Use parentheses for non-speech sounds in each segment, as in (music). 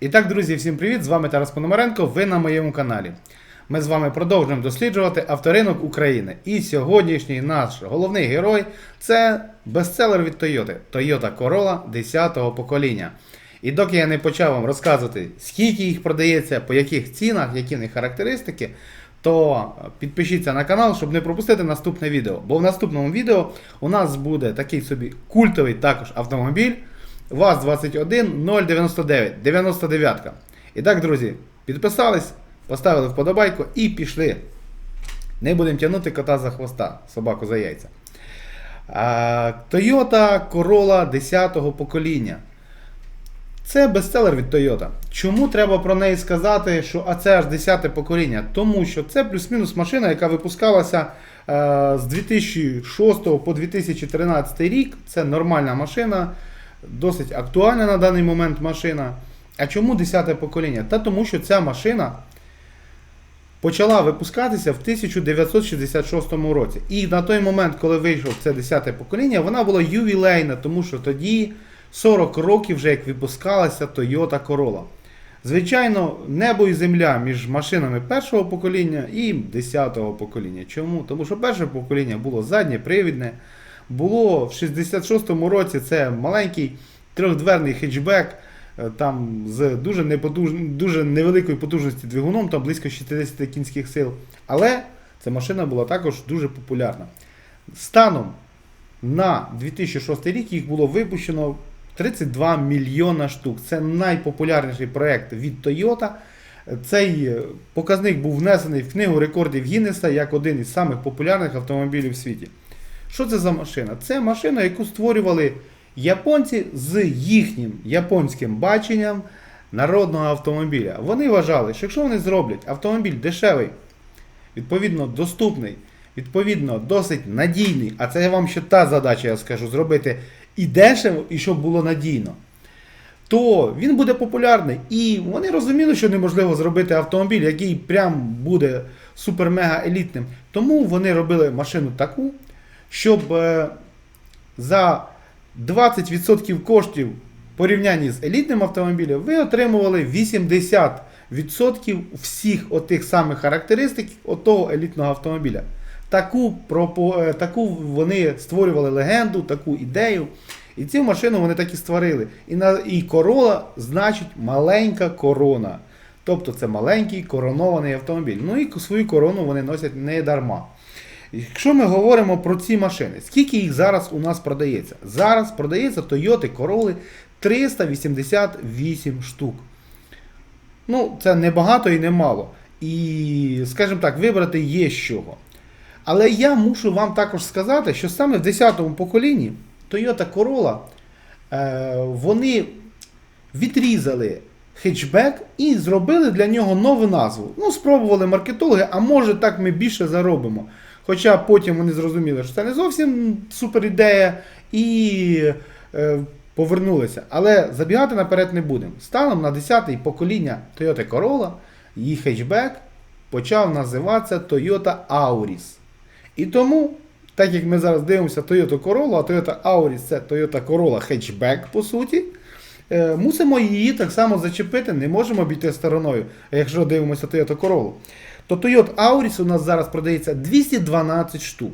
І так, друзі, всім привіт! З вами Тарас Пономаренко. Ви на моєму каналі. Ми з вами продовжуємо досліджувати авторинок України. І сьогоднішній наш головний герой це бестселер від Toyota Toyota Corolla 10-го покоління. І доки я не почав вам розказувати, скільки їх продається, по яких цінах, які в них характеристики, то підпишіться на канал, щоб не пропустити наступне відео. Бо в наступному відео у нас буде такий собі культовий також автомобіль ВАЗ-21 099, 99. І так, друзі, підписались, поставили вподобайку і пішли. Не будемо тягнути кота за хвоста, собаку за яйця. Toyota Corolla 10-го покоління. Це бестселер від Toyota. Чому треба про неї сказати, що це аж 10-те покоління? Тому що це плюс-мінус машина, яка випускалася е, з 2006 по 2013 рік. Це нормальна машина, досить актуальна на даний момент машина. А чому 10 покоління? Та тому що ця машина почала випускатися в 1966 році. І на той момент, коли вийшов це 10 покоління, вона була ювілейна, тому що тоді 40 років вже як випускалася Toyota Corolla. Звичайно, небо і земля між машинами першого покоління і 10-го покоління. Чому? Тому що перше покоління було заднє привідне. Було в 66-му році це маленький трьохдверний хетчбек, е, там з дуже, непотуж... дуже невеликою потужністю двигуном, там близько 60 кінських сил. Але ця машина була також дуже популярна. Станом на 2006 рік їх було випущено 32 мільйона штук. Це найпопулярніший проект від Toyota. Цей е, показник був внесений в книгу рекордів Гіннеса як один із самих популярних автомобілів в світі. Що це за машина? Це машина, яку створювали японці з їхнім японським баченням народного автомобіля. Вони вважали, що якщо вони зроблять автомобіль дешевий, відповідно доступний, відповідно досить надійний, а це вам ще та задача, я скажу, зробити і дешево, і щоб було надійно. То він буде популярний. І вони розуміли, що неможливо зробити автомобіль, який прям буде супер-мега елітним. Тому вони робили машину таку, щоб е, за 20% коштів в порівнянні з елітним автомобілем ви отримували 80% всіх отих самих характеристик отого елітного автомобіля. Таку, е, таку вони створювали легенду, таку ідею. І цю машину вони так і створили. І, на, і корола значить маленька корона. Тобто це маленький коронований автомобіль. Ну і свою корону вони носять не дарма. Якщо ми говоримо про ці машини, скільки їх зараз у нас продається? Зараз продається Toyota Corolla 388 штук. Ну, це не багато і не мало. І, скажімо так, вибрати є з чого. Але я мушу вам також сказати, що саме в 10-му поколінні Toyota Corolla е, вони відрізали хетчбек і зробили для нього нову назву. Ну, спробували маркетологи, а може так ми більше заробимо. Хоча потім вони зрозуміли, що це не зовсім супер ідея і е, повернулися. Але забігати наперед не будемо. Станом на 10-й покоління Toyota Corolla її хетчбек почав називатися Toyota Auris. І тому, так як ми зараз дивимося Toyota Corolla, а Toyota Auris це Toyota Corolla Hatchback, по суті, е, мусимо її так само зачепити, не можемо обійти стороною, якщо дивимося Toyota Corolla. То Toyota Auris у нас зараз продається 212 штук.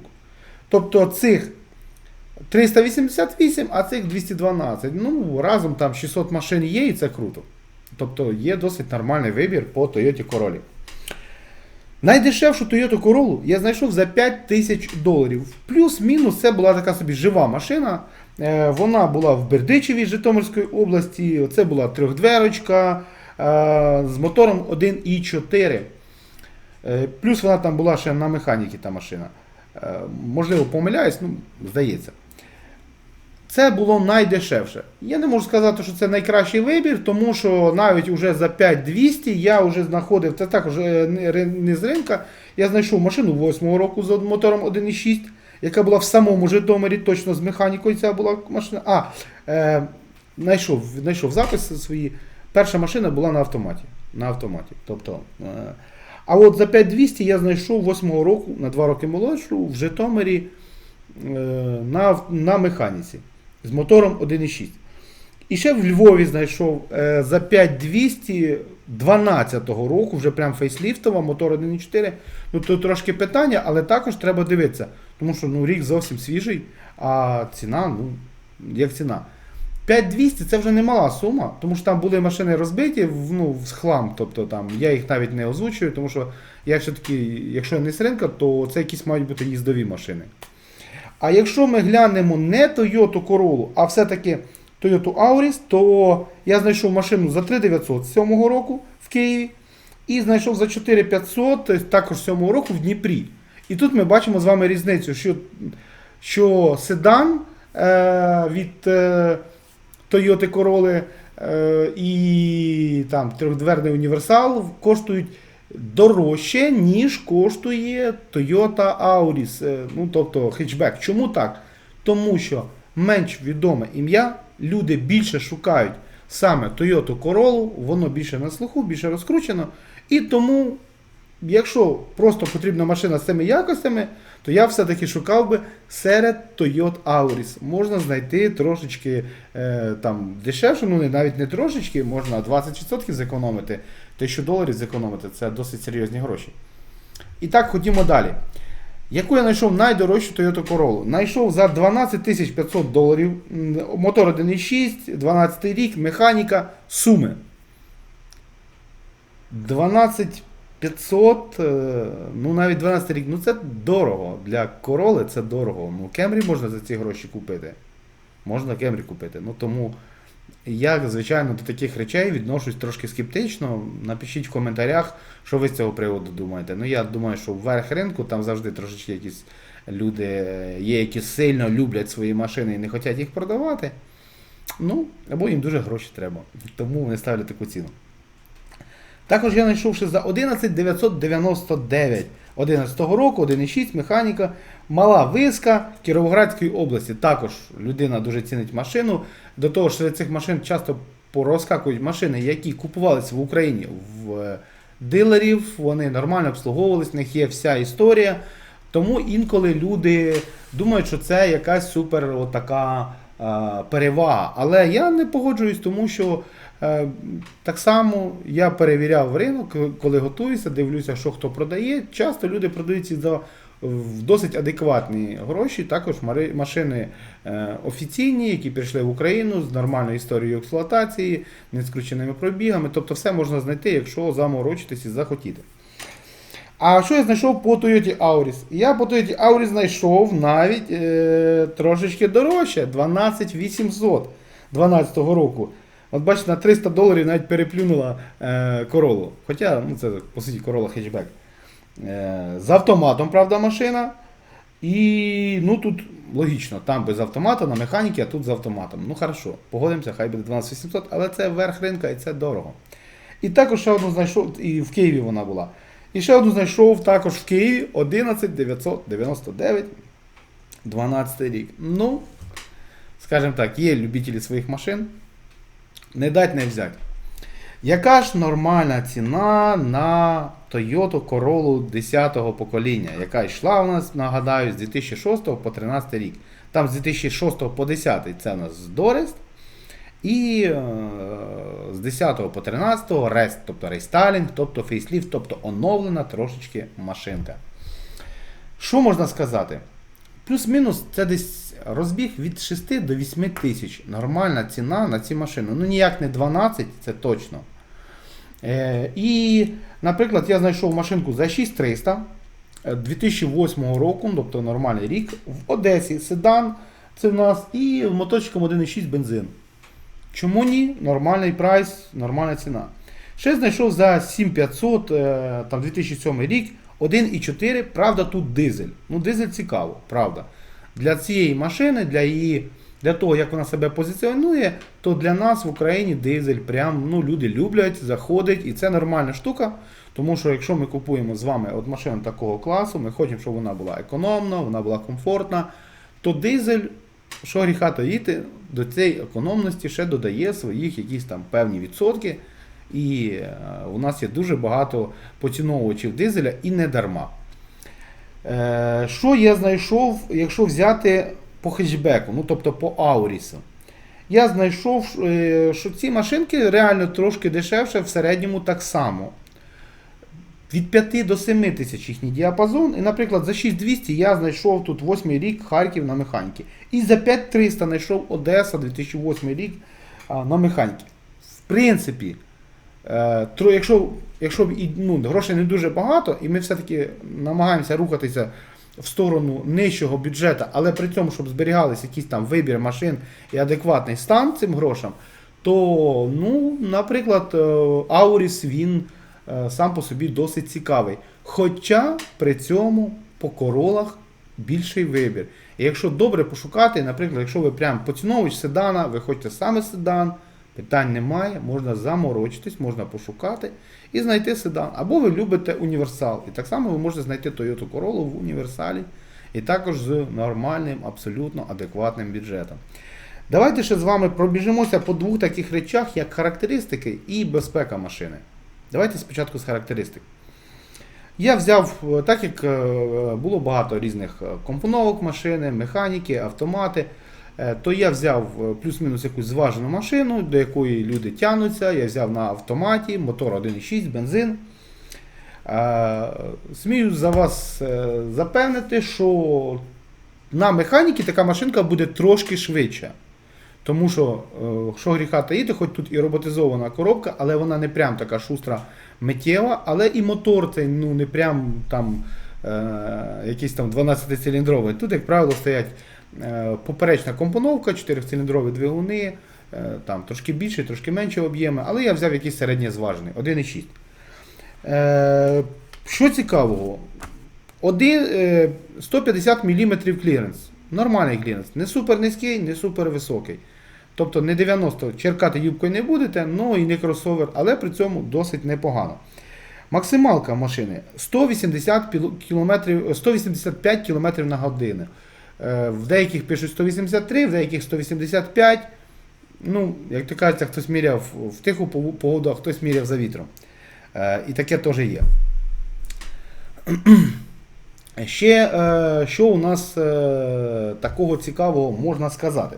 Тобто цих 388, а цих 212. Ну, разом там 600 машин є, і це круто. Тобто є досить нормальний вибір по Toyota Corolla. Найдешевшу Toyota Corolla я знайшов за 5 тисяч доларів. Плюс-мінус це була така собі жива машина. Е, Вона була в Бердичеві Житомирської області. Це була трьохдверочка е, з мотором 1.4. Е, Плюс вона там була ще на механіки та машина. Е, Можливо, помиляюсь, ну, здається. Це було найдешевше. Я не можу сказати, що це найкращий вибір, тому що навіть уже за 5200 я вже знаходив, це також е, не з ринка, я знайшов машину 8 року з мотором 1.6, яка була в самому Житомирі, точно з механікою ця була машина. А, е, знайшов, знайшов записи свої. Перша машина була на автоматі. На автоматі. Тобто, е, а от за 5200 я знайшов 8-го року, на 2 роки молодшу, в Житомирі е, на, на механіці з мотором 1.6. І ще в Львові знайшов е, за 5200 12-го року, вже прям фейсліфтова, мотор 1.4. Ну то трошки питання, але також треба дивитися. Тому що ну, рік зовсім свіжий, а ціна, ну, як ціна. 5200 це вже немала сума, тому що там були машини розбиті в, ну, в хлам. Тобто там я їх навіть не озвучую, тому що я все-таки, якщо не з ринка, то це якісь мають бути їздові машини. А якщо ми глянемо не Toyota Corolla, а все-таки Toyota Auris, то я знайшов машину за 3900 з 7 року в Києві. І знайшов за 4500 також з 7 року в Дніпрі. І тут ми бачимо з вами різницю, що, що седан е, від е, Toyota Corolla е, і там трьохдверний універсал коштують дорожче, ніж коштує Toyota Auris, е, ну тобто хетчбек. Чому так? Тому що менш відоме ім'я, люди більше шукають саме Toyota Corolla, воно більше на слуху, більше розкручено. І тому, якщо просто потрібна машина з цими якостями, то я все-таки шукав би серед Toyota Auris. Можна знайти трошечки е, там дешевше, ну навіть не трошечки, можна 20% зекономити, 1000 доларів зекономити, це досить серйозні гроші. І так, ходімо далі. Яку я знайшов найдорожчу Toyota Corolla? Знайшов за 12 500 доларів. Мотор 1.6, 12 рік, механіка, суми. 12 500, е, ну навіть 12 рік, ну це дорого. Для Corolla це дорого. Ну, Кемрі можна за ці гроші купити. Можна Кемрі купити. Ну тому я, звичайно, до таких речей відношусь трошки скептично. Напишіть в коментарях, що ви з цього приводу думаєте. Ну, я думаю, що вверх ринку там завжди трошечки якісь люди є, які сильно люблять свої машини і не хочуть їх продавати. Ну, або їм дуже гроші треба. Тому вони ставлять таку ціну. Також я знайшов ще за 11 999 11 року, 1,6 механіка, мала виска Кіровоградської області. Також людина дуже цінить машину. До того ж, серед цих машин часто порозкакують машини, які купувалися в Україні в е, дилерів, вони нормально обслуговувались, в них є вся історія. Тому інколи люди думають, що це якась супер така е, перевага. Але я не погоджуюсь, тому що так само я перевіряв ринок, коли готуюся, дивлюся, що хто продає. Часто люди продають за в досить адекватні гроші. Також машини е, офіційні, які прийшли в Україну з нормальною історією експлуатації, не скрученими пробігами. Тобто все можна знайти, якщо заморочитись і захотіти. А що я знайшов по Toyota Auris? Я по Toyota Auris знайшов навіть е, трошечки дорожче 12800 12 року. От бачите, на 300 доларів навіть переплюнула е, королу. Хоча ну, це по суті корола хетчбек. Е, з автоматом, правда, машина. І ну тут логічно, там без автомата на механіки, а тут з автоматом. Ну хорошо, погодимося, хай буде 12800, але це верх ринка і це дорого. І також ще одну знайшов, і в Києві вона була. І ще одну знайшов також в Києві 11999 12 рік. Ну, скажімо так, є любителі своїх машин. Не дать не взять. Яка ж нормальна ціна на Toyota Corolla 10-го покоління, яка йшла у нас, нагадаю, з 2006 по 2013 рік. Там з 2006 по 10 це у нас Дорест. І е, з 10 по 13 рест, тобто рейстайлінг, тобто фейсліфт, тобто оновлена трошечки машинка. Що можна сказати? Плюс-мінус це десь розбіг від 6 до 8 тисяч. Нормальна ціна на ці машини. Ну ніяк не 12, це точно. Е, і, наприклад, я знайшов машинку за 6300 е, 2008 року, тобто нормальний рік, в Одесі седан. Це в нас і моточком 1,6 бензин. Чому ні? Нормальний прайс, нормальна ціна. Ще знайшов за 7500, е, там 2007 рік, 1,4, правда, тут дизель. Ну, дизель цікаво, правда. Для цієї машини, для її, для того, як вона себе позиціонує, то для нас в Україні дизель прям ну, люди люблять, заходить, і це нормальна штука. Тому що якщо ми купуємо з вами от машину такого класу, ми хочемо, щоб вона була економна, вона була комфортна, то дизель, що гріха таїти, до цієї економності ще додає своїх якісь там певні відсотки. І е, у нас є дуже багато поціновувачів дизеля і не дарма. Е, що я знайшов, якщо взяти по хетчбеку, ну тобто по Аурісу? я знайшов, е, що ці машинки реально трошки дешевше в середньому так само. Від 5 до 7 тисяч їхній діапазон. І, наприклад, за 6200 я знайшов тут 8 рік Харків на механіки. І за 5300 знайшов Одеса 2008 рік на механіки. В принципі, якщо, якщо і, ну, грошей не дуже багато, і ми все-таки намагаємося рухатися в сторону нижчого бюджету, але при цьому, щоб зберігалися якийсь там вибір машин і адекватний стан цим грошам, то, ну, наприклад, е, Ауріс він е, сам по собі досить цікавий. Хоча при цьому по королах більший вибір. І якщо добре пошукати, наприклад, якщо ви прям поціновувач седана, ви хочете саме седан, питань немає, можна заморочитись, можна пошукати і знайти седан. Або ви любите універсал. І так само ви можете знайти Toyota Corolla в універсалі, і також з нормальним, абсолютно адекватним бюджетом. Давайте ще з вами пробіжимося по двох таких речах, як характеристики і безпека машини. Давайте спочатку з характеристик. Я взяв, е, так як е, було багато різних е, компоновок машини, механіки, автомати, то я взяв е, плюс-мінус якусь зважену машину, до якої люди тягнуться. Я взяв на автоматі, мотор 1.6, бензин. Е, Смію за вас е, запевнити, що на механіки така машинка буде трошки швидша. Тому що, е, що гріха таїти, хоч тут і роботизована коробка, але вона не прям така шустра миттєва, але і мотор цей ну, не прям там е, якийсь там 12-циліндровий. Тут, як правило, стоять е, поперечна компоновка, 4-циліндрові двигуни, е, там трошки більше, трошки менше об'єми, але я взяв якийсь середньозважений, 1,6. Е, що цікавого? Е, 150 мм кліренс. Нормальний кліренс. Не супер низький, не супер високий. Тобто не 90 черкати юбкою не будете, ну і не кросовер, але при цьому досить непогано. Максималка машини 180 піло- кілометрів- 185 км на годину. Е, В деяких пишуть 183, в деяких 185. Ну, як то кажеться, хтось міряв в тиху погоду, а хтось міряв за вітром. Е, І таке теж є. (clears throat) Ще е, що у нас такого цікавого можна сказати?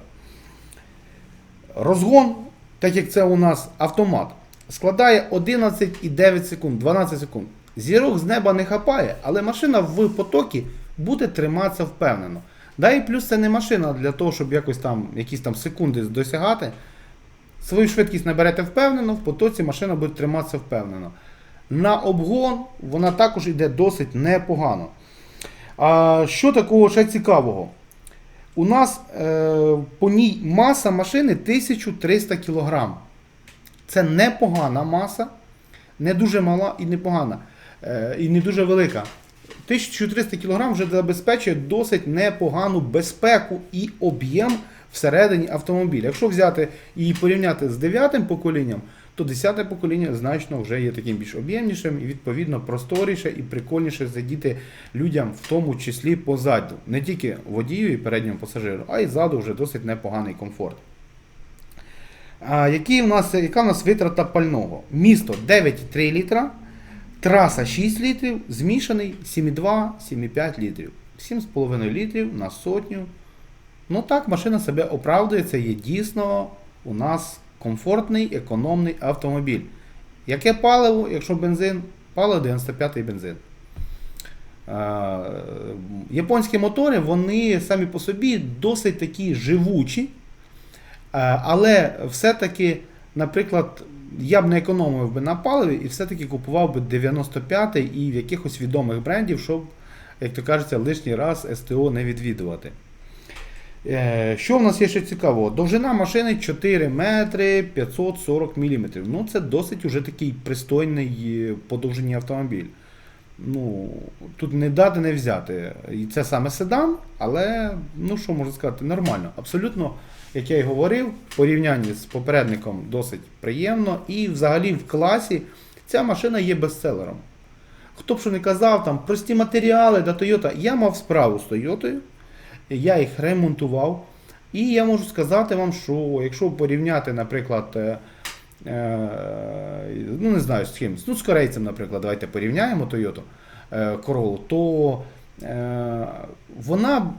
Розгон, так як це у нас автомат, складає 11,9 секунд, 12 секунд. Зірок з неба не хапає, але машина в потокі буде триматися впевнено. Да і плюс це не машина для того, щоб якось там якісь там секунди досягати. Свою швидкість наберете впевнено, в потоці машина буде триматися впевнено. На обгон вона також йде досить непогано. А що такого ще цікавого? У нас е, по ній маса машини 1300 кг. Це непогана маса, не дуже мала і непогана, е, і не дуже велика. 1300 кг вже забезпечує досить непогану безпеку і об'єм всередині автомобіля. Якщо взяти і порівняти з 9 поколінням, то 10 покоління значно вже є таким більш об'ємнішим і відповідно просторіше і прикольніше сидіти людям, в тому числі позаду. Не тільки водію і передньому пасажиру, а й ззаду вже досить непоганий комфорт. А, який в нас, яка в нас витрата пального? Місто 9,3 літра, траса 6 літрів, змішаний 7,2, 7,5 літрів. 7,5 літрів на сотню. Ну так, машина себе оправдує, це є дійсно у нас комфортний, економний автомобіль. Яке паливо, якщо бензин? Паливо 95-й бензин. Е, Японські мотори, вони самі по собі досить такі живучі. Е, Але все-таки, наприклад, я б не економив би на паливі і все-таки купував би 95-й і в якихось відомих брендів, щоб, як то кажеться, лишній раз СТО не відвідувати. Е, Що в нас є ще цікавого? Довжина машини 4 метри 540 мм. Ну, це досить уже такий пристойний е, по довжині автомобіль. Ну, тут не дати, не взяти. І це саме седан, але, ну що можу сказати, нормально. Абсолютно, як я й говорив, в порівнянні з попередником досить приємно. І взагалі в класі ця машина є бестселером. Хто б що не казав, там прості матеріали до Toyota. Я мав справу з Toyota, я їх ремонтував. І я можу сказати вам, що якщо порівняти, наприклад, е, е, ну не знаю з ким, ну з корейцем, наприклад, давайте порівняємо Toyota е, Corolla, то вона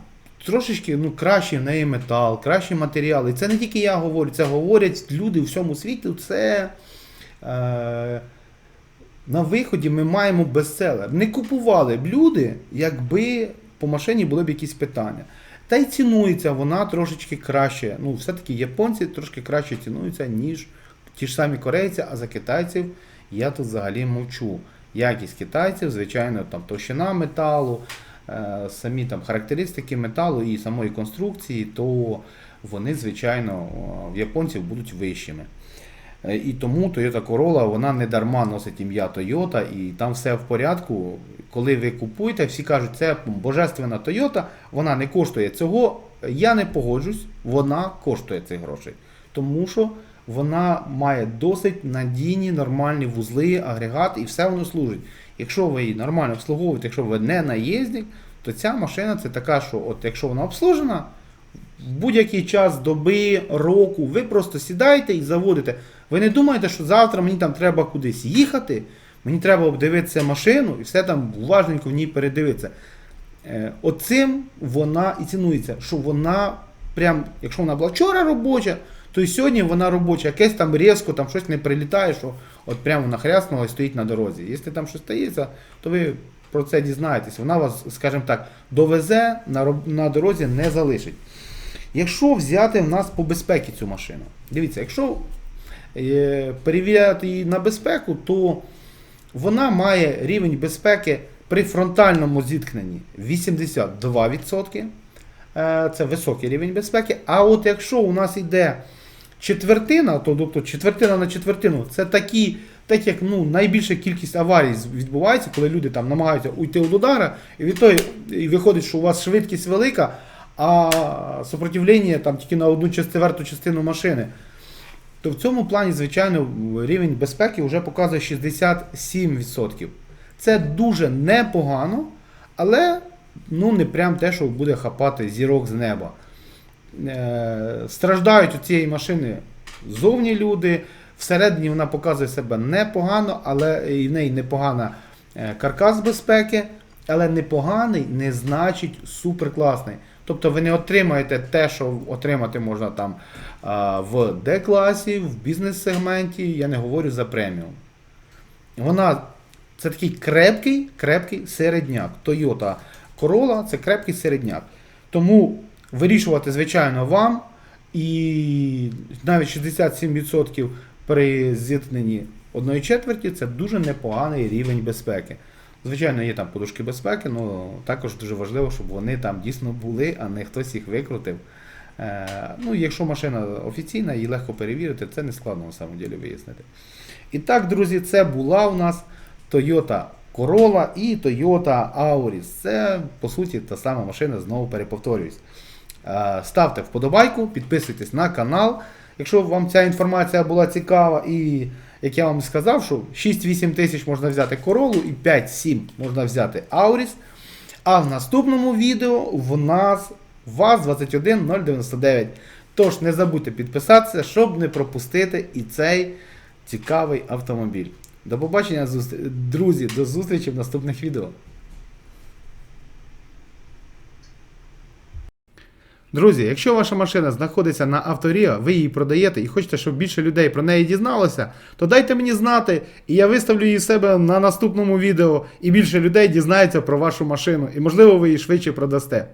трошечки ну, кращий в неї метал, кращі матеріали. Це не тільки я говорю, це говорять люди у всьому світі. Це е, на виході ми маємо бестселер. Не купували б люди, якби по машині були б якісь питання. Та й цінується вона трошечки краще. Ну, все-таки японці трошки краще цінуються, ніж ті ж самі корейці, а за китайців я тут взагалі мовчу. Якість китайців, звичайно, там товщина металу, самі там характеристики металу і самої конструкції, то вони, звичайно, в японців будуть вищими. Е, І тому Toyota Corolla вона не дарма носить ім'я Toyota, і там все в порядку. Коли ви купуєте, всі кажуть, це божественна Toyota, вона не коштує цього. Я не погоджусь, вона коштує цих грошей. Тому що вона має досить надійні нормальні вузли, агрегат і все воно служить. Якщо ви її нормально обслуговуєте, якщо ви не наїздник, то ця машина це така, що от якщо вона обслужена, в будь-який час доби, року, ви просто сідаєте і заводите. Ви не думаєте, що завтра мені там треба кудись їхати, мені треба обдивитися машину і все там уважненько в ній передивитися. Е, Оцим вона і цінується, що вона прям, якщо вона була вчора робоча, то і сьогодні вона робоча, якесь там різко там щось не прилітає, що от прямо вона хряснула і стоїть на дорозі. Якщо там щось стається, то ви про це дізнаєтесь. Вона вас, скажімо так, довезе на, на дорозі не залишить. Якщо взяти в нас по безпеці цю машину, дивіться, якщо е, перевіряти її на безпеку, то вона має рівень безпеки при фронтальному зіткненні 82%. Е, Це високий рівень безпеки. А от якщо у нас йде четвертина, то тобто четвертина на четвертину, це такі, так як ну, найбільша кількість аварій відбувається, коли люди там намагаються уйти від удара, і від того, і виходить, що у вас швидкість велика, а сопротивлення там тільки на одну четверту частину машини. То в цьому плані, звичайно, рівень безпеки вже показує 67%. Це дуже непогано, але ну, не прям те, що буде хапати зірок з неба. Е, страждають у цієї машини зовні люди. Всередині вона показує себе непогано, але і в неї непогана е, каркас безпеки, але непоганий не значить суперкласний. Тобто ви не отримаєте те, що отримати можна там в D-класі, в бізнес-сегменті, я не говорю за преміум. Вона це такий крепкий, крепкий середняк. Toyota Corolla це крепкий середняк. Тому вирішувати, звичайно, вам. І навіть 67% при зіткненні одної четверті це дуже непоганий рівень безпеки. Звичайно, є там подушки безпеки, але також дуже важливо, щоб вони там дійсно були, а не хтось їх викрутив. Е, ну, якщо машина офіційна, її легко перевірити, це не складно на самом деле вияснити. І так, друзі, це була у нас Toyota Corolla і Toyota Auris. Це, по суті, та сама машина, знову переповторююсь. Е, Ставте вподобайку, підписуйтесь на канал. Якщо вам ця інформація була цікава, і як я вам сказав, що 6-8 тисяч можна взяти Corolla і 5-7 можна взяти Auris. А в наступному відео в нас ВАЗ-21099. Тож не забудьте підписатися, щоб не пропустити і цей цікавий автомобіль. До побачення, друзі, до зустрічі в наступних відео. Друзі, якщо ваша машина знаходиться на авторіо, ви її продаєте і хочете, щоб більше людей про неї дізналося, то дайте мені знати, і я виставлю її себе на наступному відео, і більше людей дізнається про вашу машину, і можливо ви її швидше продасте.